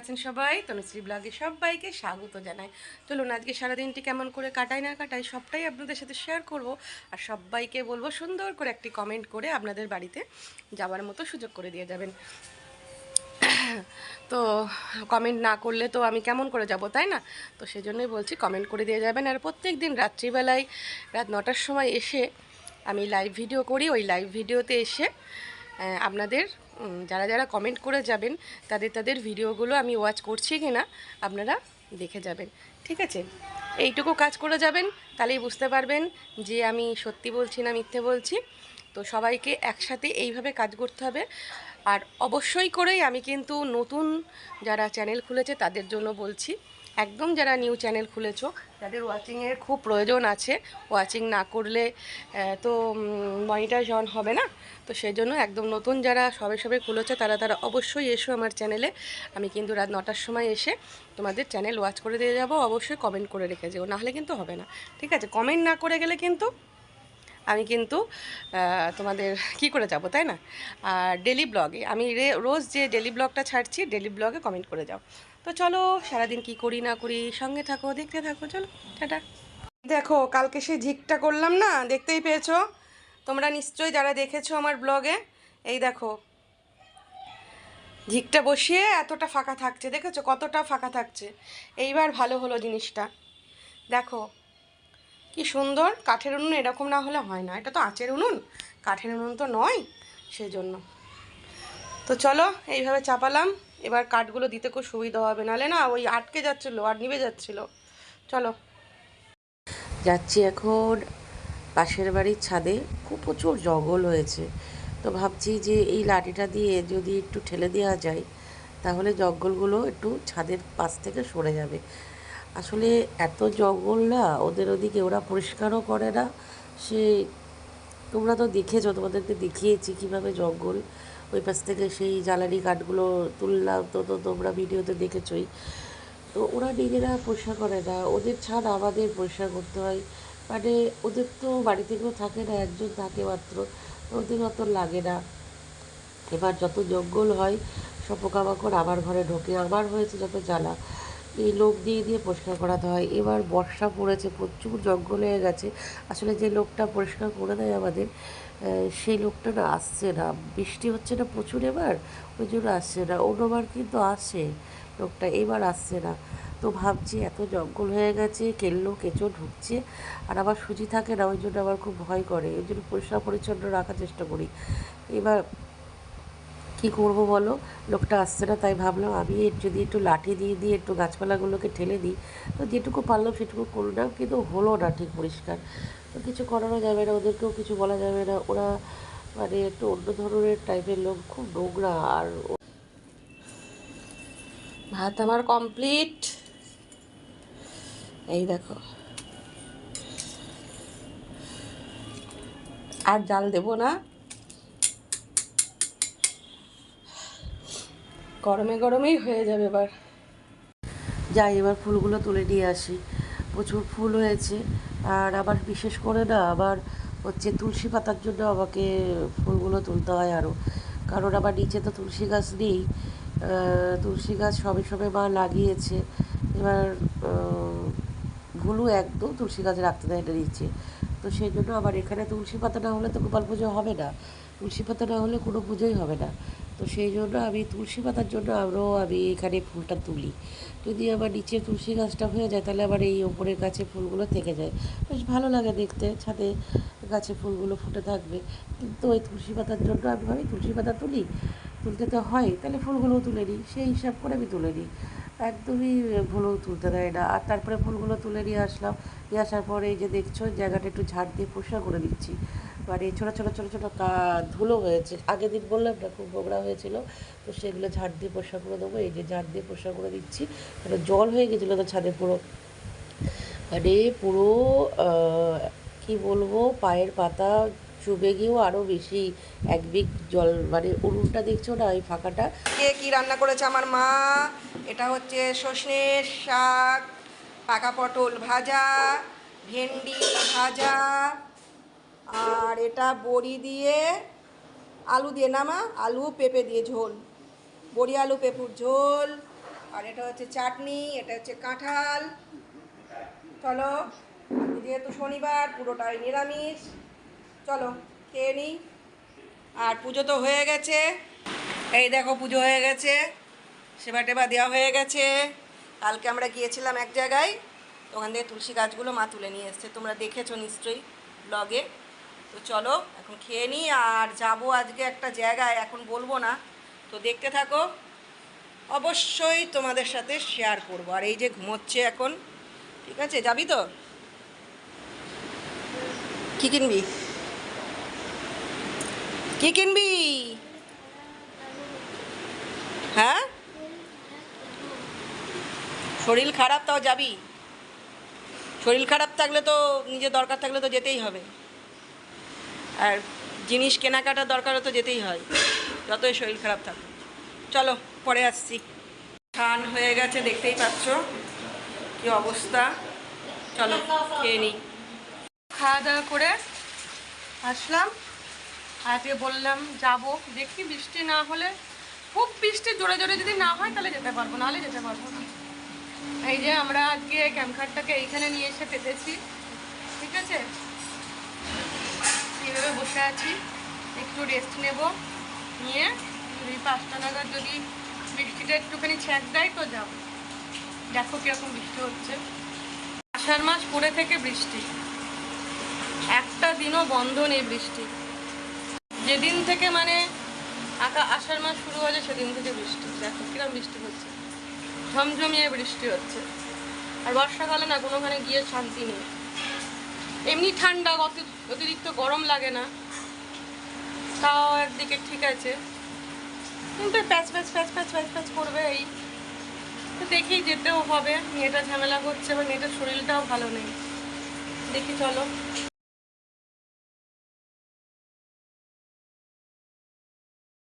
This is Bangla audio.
আছেন সবাই? তনুশ্রী ব্লগে সবাইকে স্বাগত জানাই। চলুন, আজকে সারাদিনটি কেমন করে কাটাই, না কাটাই সবটাই আপনাদের সাথে শেয়ার করব। আর সবাইকে বলব, সুন্দর করে একটি কমেন্ট করে আপনাদের বাড়িতে যাওয়ার মতো সুযোগ করে দিয়ে যাবেন। তো কমেন্ট না করলে তো আমি কেমন করে যাব, তাই না? তো সেজন্যই বলছি কমেন্ট করে দিয়ে যাবেন। আর প্রত্যেক দিন রাত্রিবেলায়, রাত নটার সময় এসে আমি লাইভ ভিডিও করি। ওই লাইভ ভিডিওতে এসে আপনাদের যারা যারা কমেন্ট করে যাবেন, তাদের তাদের ভিডিওগুলো আমি ওয়াচ করছি কি না আপনারা দেখে যাবেন। ঠিক আছে? এইটুকু কাজ করে যাবেন, তাহলেই বুঝতে পারবেন যে আমি সত্যি বলছি না মিথ্যে বলছি। তো সবাইকে একসাথে এইভাবে কাজ করতে হবে। আর অবশ্যই করেই আমি কিন্তু নতুন যারা চ্যানেল খুলেছে, তাদের জন্য বলছি একদম যারা নিউ চ্যানেল খুলেছো, তাদের ওয়াচিংয়ের খুব প্রয়োজন আছে। ওয়াচিং না করলে তো মনিটাইজন হবে না। তো সেই জন্য একদম নতুন যারা সবে সবে খুলেছে, তারা তারা অবশ্যই এসো আমার চ্যানেলে। আমি কিন্তু রাত নটার সময় এসে তোমাদের চ্যানেল ওয়াচ করে দিয়ে যাব। অবশ্যই কমেন্ট করে রেখে যাব নাহলে কিন্তু হবে না। ঠিক আছে? কমেন্ট না করে গেলে কিন্তু আমি কিন্তু তোমাদের কি করে যাব, তাই না? আর ডেলি ব্লগে আমি রোজ যে ডেলি ব্লগটা ছাড়ছি ডেলি ব্লগে কমেন্ট করে যাও। তো চলো, সারাদিন কি করি না করি, সঙ্গে থাকো, দেখতে থাকো, চলো, টাটা। দেখো, কালকে সেই ঝিকটা করলাম না, দেখতেই পেয়েছ? তোমরা নিশ্চয়ই যারা দেখেছ আমার ব্লগে এই দেখো। ঝিকটা বসিয়ে এতটা ফাঁকা থাকছে, দেখেছ? কতটা ফাঁকা থাকছে? এইবার ভালো হলো জিনিসটা। দেখো কি সুন্দর? কাঠের উনুন এরকম না হলে হয় না। এটা তো আঁচের উনুন। কাঠের উনুন তো নয় সেই জন্য তো চলো, এইভাবে চাপালাম। এবার কাঠগুলো দিতে খুব সুবিধা হবে। নাহলে না, ওই আটকে যাচ্ছিল, আর নিবে যাচ্ছিল। চলো। যাচ্ছি এখন পাশের বাড়ির ছাদে। খুব প্রচুর জঙ্গল হয়েছে। তো ভাবছি যে এই লাঠিটা দিয়ে যদি একটু ঠেলে দেওয়া যায়, তাহলে জঙ্গলগুলো একটু ছাদের পাশ থেকে সরে যাবে। আসলে এত জঙ্গল না, ওদের ওদিকে ওরা পরিষ্কারও করে না। সে, তোমরা তো দেখেছ, তোমাদেরকে দেখিয়েছি কীভাবে জঙ্গল। ওই পাশ থেকে সেই জ্বালানি কাঠগুলো তুললাম, তো তো তোমরা ভিডিওতে দেখেছই। তো ওরা নিজেরা পরিষ্কার করে না, ওদের ছাড় আমাদের পরিষ্কার করতে হয়। মানে ওদের তো বাড়ি থেকেও থাকে না, একজন থাকে মাত্র ওদের অত লাগে না। এবার যত জঙ্গল হয়, সব পোকামাকড় আমার ঘরে ঢোকে, আমার হয়েছে যত জ্বালা। এই লোক দিয়ে দিয়ে পরিষ্কার করাতে হয়। এবার বর্ষা পড়েছে, প্রচুর জঙ্গল হয়ে গেছে। আসলে যে লোকটা পরিষ্কার করে দেয় আমাদের সেই লোকটা না আসছে না। বৃষ্টি হচ্ছে না প্রচুর এবার, ওই জন্য আসছে না। অন্যবার কিন্তু আসে, লোকটা এবার আসছে না। তো ভাবছি এত জঙ্গল হয়ে গেছে, কেল্লো, কেঁচো ঢুকছে, আর আবার সুজি থাকে না, ওই জন্য আমার খুব ভয় করে। ওই জন্য পরিষ্কার পরিচ্ছন্ন রাখার চেষ্টা করি। এবার কি করব বলো? লোকটা আসছে না, তাই ভাবলাম আমি যদি একটু লাঠি দিয়ে দিয়ে একটু গাছপালাগুলোকে ঠেলে দিই, তো যেটুকু পারলাম সেটুকু করলাম কিন্তু হলো না ঠিক পরিষ্কার। তো কিছু করানো যাবে না, ওদেরকেও কিছু বলা যাবে না। ওরা মানে একটু অন্য ধরনের টাইপের লোক, খুব নোংরা আর ভাত আমার কমপ্লিট এই দেখো। আর জাল দেবো না? গরমে গরমেই হয়ে যাবে এবার। যাই, এবার ফুলগুলো তুলে নিয়ে আসি। প্রচুর ফুল হয়েছে। আর আবার বিশেষ করে না, আবার হচ্ছে তুলসী পাতার জন্য আমাকে ফুলগুলো তুলতে হয় আরও কারণ আবার নিচে তো তুলসী গাছ নেই। তুলসী গাছ সবে সবে মা লাগিয়েছে। এবার ভুলু একদম তুলসী গাছ রাখতে দেয় না নিচে। তো সেই জন্য আবার এখানে তুলসী পাতা না হলে তো গোপাল পুজো হবে না। তুলসী পাতা না হলে কোনো পুজোই হবে না। তো সেই জন্য আমি তুলসী পাতার জন্য আরও আমি এখানে ফুলটা তুলি। যদি আমার নিচে তুলসী গাছটা হয়ে যায়, তাহলে আমার এই ওপরের গাছে ফুলগুলো থেকে যায়। বেশ ভালো লাগে দেখতে, ছাদে গাছে ফুলগুলো ফুটে থাকবে। কিন্তু ওই তুলসী পাতার জন্য আমি ভাবি, তুলসী পাতা তুলি, তুলতে তো হয়, তাহলে ফুলগুলোও তুলে নিই। সেই হিসাব করে আমি তুলে নিই। একদমই ফুলও তুলতে দেয় না। আর তারপরে ফুলগুলো তুলে নিয়ে আসলাম। নিয়ে আসার পরে এই যে দেখছ, জায়গাটা একটু ঝাড় দিয়ে পরিষ্কার করে দিচ্ছি। মানে ছোটো ছোটো ছোটো ছোটো কা ধুলো হয়েছে। আগের দিন বললাম না খুব নোংরা হয়েছিল, তো সেগুলো ঝাড় দিয়ে পরিষ্কার করে দেবো। এই যে ঝাড় দিয়ে পরিষ্কার করে দিচ্ছি মানে জল হয়ে গেছিল তো ছাদে পুরো। মানে পুরো কি বলব, পায়ের পাতা চুবে গিয়েও আরও বেশি এক বিগ জল মানে উনুনটা দেখছ না ওই ফাঁকাটা? কে কি রান্না করেছে আমার মা? এটা হচ্ছে সর্ষের শাক, পাকা পটল ভাজা, ভেন্ডি ভাজা আর এটা বড়ি দিয়ে আলু দিয়ে নামা আলু পেঁপে দিয়ে ঝোল। বড়ি, আলু, পেঁপুর ঝোল। আর এটা হচ্ছে চাটনি, এটা হচ্ছে কাঁঠাল। চলো, যেহেতু শনিবার, পুরোটাই নিরামিষ। চলো, খেয়ে নিই আর পুজো তো হয়ে গেছে। এই দেখো, পুজো হয়ে গেছে। সেবা টেবা দেওয়া হয়ে গেছে। কালকে আমরা গিয়েছিলাম এক জায়গায়। ওখান থেকে তুলসী গাছগুলো মা তুলে নিয়ে এসছে। তোমরা দেখেছ নিশ্চয়ই ব্লগে তো চলো, এখন খেয়ে নিই আর যাব আজকে একটা জায়গায়, এখন বলব না। তো দেখতে থাকো, অবশ্যই তোমাদের সাথে শেয়ার করব। আর এই যে ঘুমোচ্ছে এখন, ঠিক আছে? যাবি তো? কি কিনবি? কি কিনবি? হ্যাঁ? শরীর খারাপ তাও যাবি। শরীর খারাপ থাকলে তো, নিজের দরকার থাকলে তো যেতেই হবে। আর জিনিস কেনাকাটার দরকারও তো যেতেই হয়। যতই শরীর খারাপ থাকুক। চলো, পরে আসছি। খান হয়ে গেছে, দেখতেই পাচ্ছ কি অবস্থা। চলো, খেয়ে নিই। খাওয়া দাওয়া করে আসলাম। আজকে বললাম যাব, দেখি বৃষ্টি না হলে, খুব বৃষ্টি জোরে জোরে যদি না হয় তাহলে যেতে পারব, নাহলে যেতে পারব এই যে আমরা আজকে ক্যাম্পখাটটাকে এইখানে নিয়ে এসে পেতেছি। ঠিক আছে? এইভাবে বসে আছি। একটু রেস্ট নেব। নিয়ে যদি পাঁচটা নাগাদ যদি বৃষ্টিটা একটুখানি ছ্যাঁক দেয় তো যাব। দেখো কীরকম বৃষ্টি হচ্ছে। আষাঢ় মাস পরে থেকে বৃষ্টি। একটা দিনও বন্ধ নেই বৃষ্টি। যেদিন থেকে মানে আঁকা আষাঢ় মাস শুরু হয়েছে, সেদিন থেকে বৃষ্টি। দেখো কীরকম বৃষ্টি হচ্ছে। ঝমঝমিয়ে বৃষ্টি হচ্ছে। আর বর্ষাকালে না কোনোখানে গিয়ে শান্তি নেই। এমনি ঠান্ডা, অতি- অতিরিক্ত গরম লাগে না। তাও একদিকে ঠিক আছে। কিন্তু প্যাচ প্যাচ প্যাচ প্যাচ প্যাচ প্যাচ করবে এই। তো দেখেই যেতেও হবে মেয়েটা ঝামেলা করছে এবার মেয়েটার শরীরটাও ভালো নেই। দেখি, চলো।